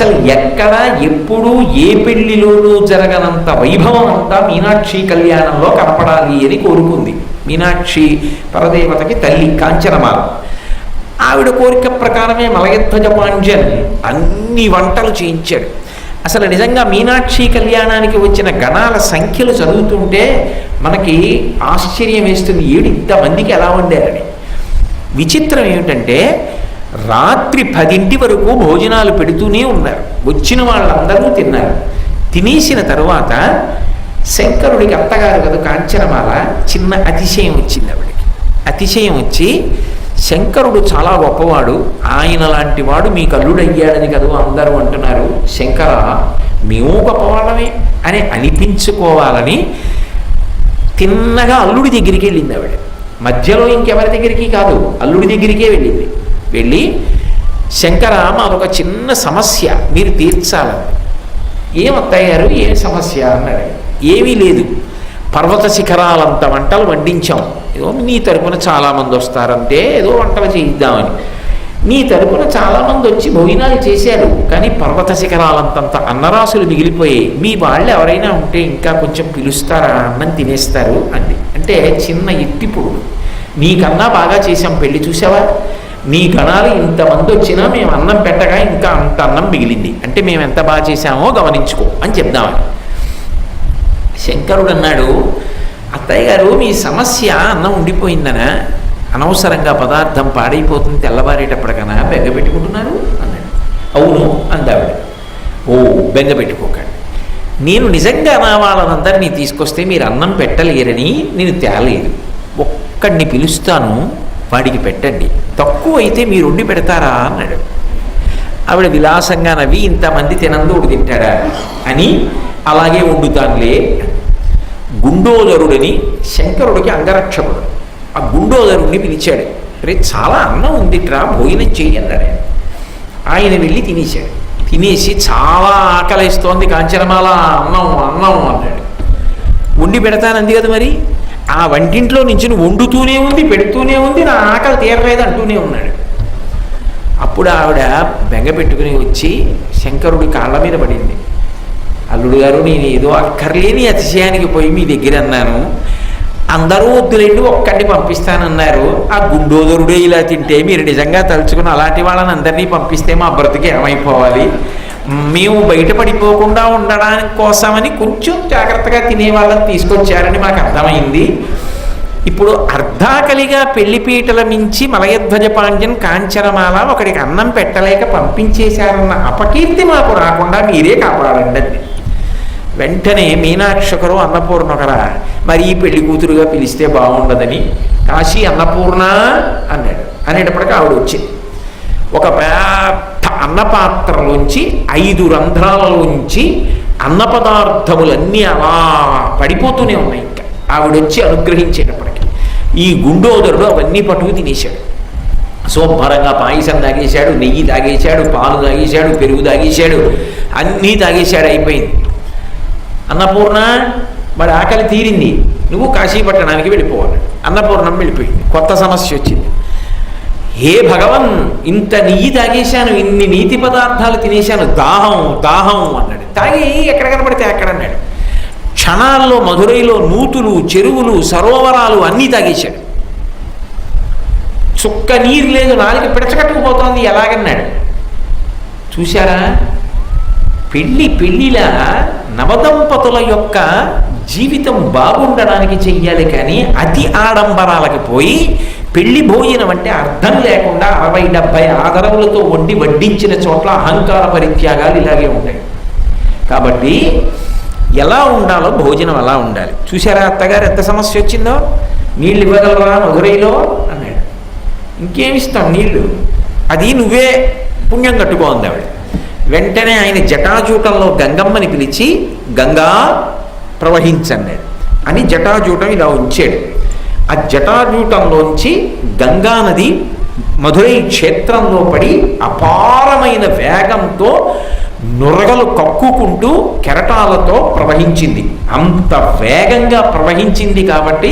అసలు ఎక్కడ ఎప్పుడు ఏ పెళ్ళిలోనూ జరగనంత వైభవం అంతా మీనాక్షి కళ్యాణంలో కనపడాలి అని కోరుకుంది. మీనాక్షి పరదేవతకి తల్లి కాంచనమాల. ఆవిడ కోరిక ప్రకారమే మలయధ్వజ పాండ్యన్ అన్ని వంటలు చేయించాడు. అసలు నిజంగా మీనాక్షి కళ్యాణానికి వచ్చిన గణాల సంఖ్యలు చదువుతుంటే మనకి ఆశ్చర్యం వేస్తుంది. ఏడు ఇంతమందికి ఎలా వండారని. విచిత్రం ఏమిటంటే రాత్రి పదింటి వరకు భోజనాలు పెడుతూనే ఉన్నారు. వచ్చిన వాళ్ళందరూ తిన్నారు. తినేసిన తర్వాత శంకరుడికి అత్తగారు కదా కాంచనమాల చిన్న అతిశయం వచ్చింది ఆవిడకి. అతిశయం వచ్చి శంకరుడు చాలా గొప్పవాడు ఆయన లాంటి వాడు మీకు అల్లుడయ్యాడని కదా అందరూ అంటున్నారు. శంకర మేము గొప్పవాళ్ళమే అని అనిపించుకోవాలని తిన్నగా అల్లుడి దగ్గరికి వెళ్ళింది ఆవిడ. మధ్యలో ఇంకెవరి దగ్గరికి కాదు అల్లుడి దగ్గరికే వెళ్ళింది. వెళ్ళి శంకర మాదొక చిన్న సమస్య మీరు తీర్చాలని ఏం ఏ సమస్య అన్నాడు. ఏమీ లేదు. పర్వత శిఖరాలంత వంటలు వండించాం ఏదో నీ తరపున చాలామంది వస్తారంటే ఏదో వంటలు చేయిద్దామని. నీ తరపున చాలామంది వచ్చి భోజనాలు చేశారు కానీ పర్వత శిఖరాలంతంత అన్నరాసులు మిగిలిపోయాయి. మీ వాళ్ళు ఎవరైనా ఉంటే ఇంకా కొంచెం పిలుస్తారా? అన్నం తినేస్తారు అంది. అంటే చిన్న ఎత్తిప్పుడు నీకన్నా బాగా చేశాం పెళ్ళి చూసావా నీ గణాలు ఇంతమంది వచ్చినా మేము అన్నం పెట్టగా ఇంకా అంత అన్నం మిగిలింది. అంటే మేము ఎంత బాగా చేశామో గమనించుకో అని చెప్దామని. శంకరుడు అన్నాడు అత్తయ్య గారు మీ సమస్య అన్నం ఉండిపోయిందనా? అనవసరంగా పదార్థం పాడైపోతుంది తెల్లవారేటప్పటికనా బెంగ పెట్టుకుంటున్నారు అన్నాడు. అవును అందావిడ ఓ బెంగ పెట్టుకోకండి నేను నిజంగా నా వాళ్ళనందరినీ తీసుకొస్తే మీరు అన్నం పెట్టలేరని నేను తేలేదు. ఒక్కడిని పిలుస్తాను వాడికి పెట్టండి. తక్కువ అయితే మీరు వండి పెడతారా అన్నాడు. ఆవిడ విలాసంగా నవ్వి ఇంతమంది తినందోడు తింటాడా? అని అలాగే వండుతానులే గుండోదరుడని శంకరుడికి అంగరక్షకుడు. ఆ గుండోదరుడిని పిలిచాడు. రే చాలా అన్నం ఉందిట్రా భోజనం చెయ్యి అన్నాడు. ఆయన. ఆయన వెళ్ళి తినేశాడు. తినేసి చాలా ఆకలిస్తోంది కాంచనమాల అన్నం అన్నం అన్నాడు. వండి పెడతానంది కదా మరి? ఆ వంటింట్లో నుంచి వండుతూనే ఉంది పెడుతూనే ఉంది నా ఆకలి తీరలేదు అంటూనే ఉన్నాడు. అప్పుడు ఆవిడ బెంగ పెట్టుకుని వచ్చి శంకరుడి కాళ్ళ మీద పడింది. అల్లుడు గారు నేను ఏదో అక్కర్లేని అతిశయానికి పోయి మీ దగ్గర అన్నాను. అందరూ వద్దులేండి ఒక్కడిని పంపిస్తానన్నారు. ఆ గుండోదరుడే ఇలా తింటే మీరు నిజంగా తలుచుకుని అలాంటి వాళ్ళని అందరినీ పంపిస్తే మా బ్రతికి ఏమైపోవాలి? మేము బయటపడిపోకుండా ఉండడానికి కోసమని కొంచెం జాగ్రత్తగా తినే వాళ్ళని తీసుకొచ్చారని మాకు అర్థమైంది. ఇప్పుడు అర్ధాకలిగా పెళ్ళిపీటల మించి మలయధ్వజ పాండ్యం కాంచనమాల ఒకడికి అన్నం పెట్టలేక పంపించేశారన్న అపకీర్తి మాకు రాకుండా మీరే కాపాడండి వెంటనే మీనాక్షకరు అన్నపూర్ణకరా మరి ఈ పెళ్ళి కూతురుగా పిలిస్తే బాగుండదని? కాశీ అన్నపూర్ణ అన్నాడు. అనేటప్పటికీ ఆవిడ వచ్చింది ఒక పెద్ద అన్నపాత్రలోంచి ఐదు రంధ్రాలలోంచి అన్న పదార్థములన్నీ అలా పడిపోతూనే ఉన్నాయి ఇంకా. ఆవిడొచ్చి అనుగ్రహించేటప్పటికి ఈ గుండోదరుడు అవన్నీ పట్టుకు తినేశాడు. శుభ్రంగా పాయసం తాగేశాడు నెయ్యి తాగేశాడు పాలు తాగేశాడు పెరుగు తాగేశాడు అన్నీ తాగేశాడు అయిపోయింది. అన్నపూర్ణ వాడి ఆకలి తీరింది. నువ్వు కాశీపట్టణానికి వెళ్ళిపోవాలి అన్నపూర్ణం వెళ్ళిపోయింది. కొత్త సమస్య వచ్చింది. హే భగవన్ ఇంత నెయ్యి తాగేశాను ఇన్ని నీతి పదార్థాలు తినేశాను దాహం దాహం అన్నాడు. తాగి ఎక్కడ కనపడితే అక్కడ అన్నాడు. క్షణాల్లో మధురైలో నూతులు చెరువులు సరోవరాలు అన్నీ తాగేశాడు. చుక్క నీరు లేదు నాలుగు పిడచకట్టుకుపోతోంది ఎలాగన్నాడు. చూశారా? పెళ్ళి పెళ్ళిలా నవదంపతుల యొక్క జీవితం బాగుండడానికి చెయ్యాలి కానీ అతి ఆడంబరాలకి పోయి పెళ్ళి భోజనం అంటే అర్థం లేకుండా అరవై డెబ్బై ఆదరవులతో వండి వడ్డించిన చోట్ల అహంకార పరిత్యాగాలు ఇలాగే ఉంటాయి. కాబట్టి ఎలా ఉండాలో భోజనం అలా ఉండాలి. చూసారా అత్తగారు ఎంత సమస్య వచ్చిందో? నీళ్ళు ఇవ్వగలరా మధురైలో అన్నాడు. ఇంకేమిస్తాం నీళ్ళు? అది నువ్వే పుణ్యం కట్టుకోంది ఆవిడ. వెంటనే ఆయన జటాజూటంలో గంగమ్మని పిలిచి గంగా ప్రవహించన్నాడు అని జటాజూటం ఇలా ఉంచాడు. ఆ జటాజూటంలోంచి గంగా నది మధురై క్షేత్రంలో పడి అపారమైన వేగంతో నురగలు కక్కుకుంటూ కెరటాలతో ప్రవహించింది. అంత వేగంగా ప్రవహించింది కాబట్టి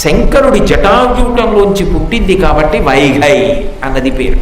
శంకరుడి జటాజూటంలోంచి పుట్టింది కాబట్టి వైఘై అన్నది పేరు.